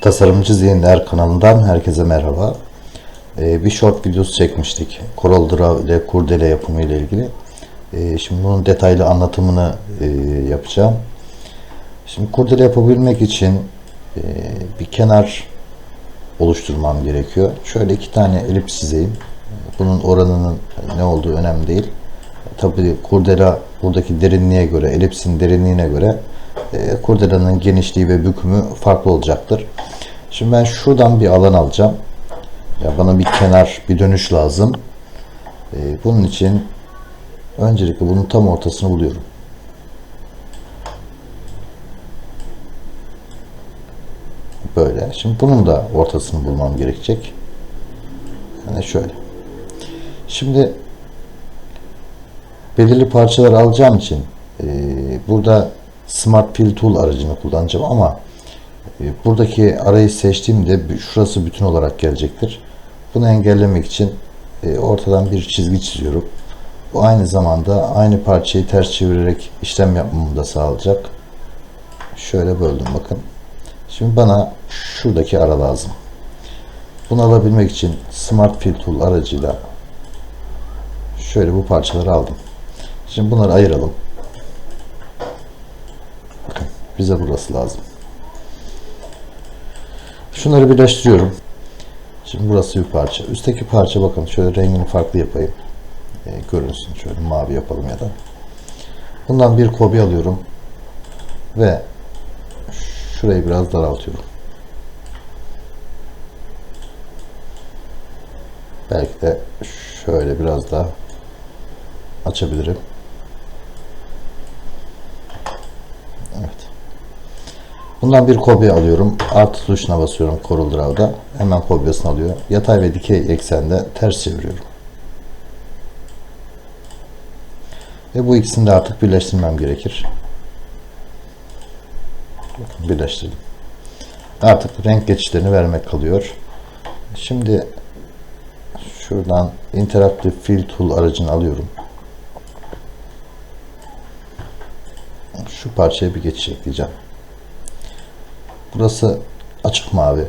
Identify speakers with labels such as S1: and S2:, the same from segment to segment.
S1: Tasarımcı Zihinler kanalından herkese merhaba. Ee, bir short videosu çekmiştik. Coral Draw ile kurdele yapımı ile ilgili. Ee, şimdi bunun detaylı anlatımını e, yapacağım. Şimdi kurdele yapabilmek için e, bir kenar oluşturmam gerekiyor. Şöyle iki tane elips çizeyim. Bunun oranının ne olduğu önemli değil. Tabii kurdela buradaki derinliğe göre, elipsin derinliğine göre e, kurdelanın genişliği ve bükümü farklı olacaktır. Şimdi ben şuradan bir alan alacağım. Ya bana bir kenar, bir dönüş lazım. E, bunun için öncelikle bunun tam ortasını buluyorum. Böyle. Şimdi bunun da ortasını bulmam gerekecek. Yani şöyle. Şimdi belirli parçalar alacağım için e, burada Smart Fill Tool aracını kullanacağım ama e, buradaki arayı seçtiğimde şurası bütün olarak gelecektir. Bunu engellemek için e, ortadan bir çizgi çiziyorum. Bu aynı zamanda aynı parçayı ters çevirerek işlem yapmamı da sağlayacak. Şöyle böldüm bakın. Şimdi bana şuradaki ara lazım. Bunu alabilmek için Smart Fill Tool aracıyla şöyle bu parçaları aldım. Şimdi bunları ayıralım. Bize burası lazım. Şunları birleştiriyorum. Şimdi burası bir parça. Üstteki parça bakın şöyle rengini farklı yapayım. E, görünsün şöyle mavi yapalım ya da. Bundan bir kopya alıyorum. Ve şurayı biraz daraltıyorum. Belki de şöyle biraz daha açabilirim. Bundan bir kopya alıyorum. Artı tuşuna basıyorum Corel Draw'da. Hemen kopyasını alıyor. Yatay ve dikey eksende ters çeviriyorum. Ve bu ikisini de artık birleştirmem gerekir. Birleştirdim. Artık renk geçişlerini vermek kalıyor. Şimdi şuradan Interactive Fill Tool aracını alıyorum. Şu parçaya bir geçiş ekleyeceğim. Burası açık mavi.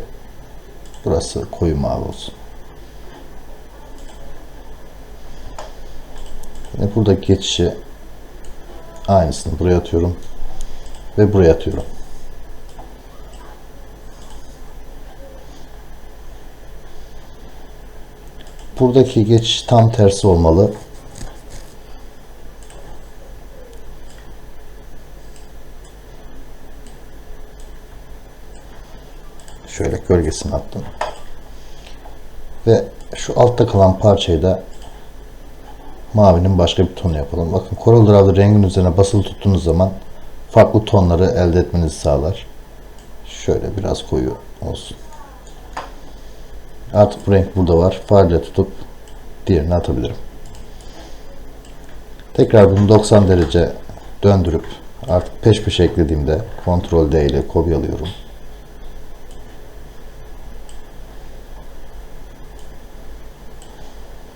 S1: Burası koyu mavi olsun. Yine buradaki geçişi aynısını buraya atıyorum ve buraya atıyorum. Buradaki geçiş tam tersi olmalı. Şöyle gölgesini attım. Ve şu altta kalan parçayı da mavinin başka bir tonu yapalım. Bakın Coral Draw'da rengin üzerine basılı tuttuğunuz zaman farklı tonları elde etmenizi sağlar. Şöyle biraz koyu olsun. Artık bu renk burada var. Fareyle tutup diğerini atabilirim. Tekrar bunu 90 derece döndürüp artık peş peşe eklediğimde Ctrl D ile kopyalıyorum.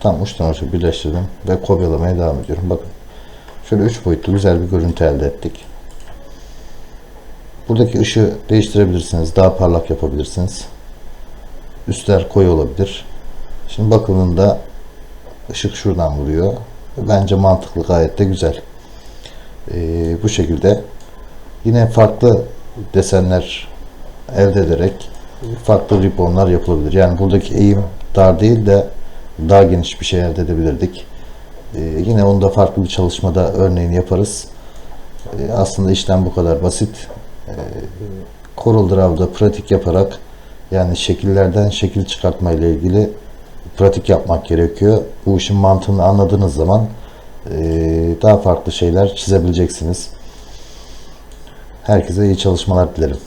S1: Tam uçtan uca birleştirdim ve kopyalamaya devam ediyorum. Bakın. Şöyle 3 boyutlu güzel bir görüntü elde ettik. Buradaki ışığı değiştirebilirsiniz. Daha parlak yapabilirsiniz. Üstler koyu olabilir. Şimdi bakımında ışık şuradan vuruyor. Bence mantıklı gayet de güzel. Ee, bu şekilde yine farklı desenler elde ederek farklı ribbonlar yapılabilir. Yani buradaki eğim dar değil de daha geniş bir şey elde edebilirdik. Ee, yine onu da farklı bir çalışmada örneğini yaparız. Ee, aslında işlem bu kadar basit. Ee, Coral Draw'da pratik yaparak yani şekillerden şekil çıkartma ile ilgili pratik yapmak gerekiyor. Bu işin mantığını anladığınız zaman e, daha farklı şeyler çizebileceksiniz. Herkese iyi çalışmalar dilerim.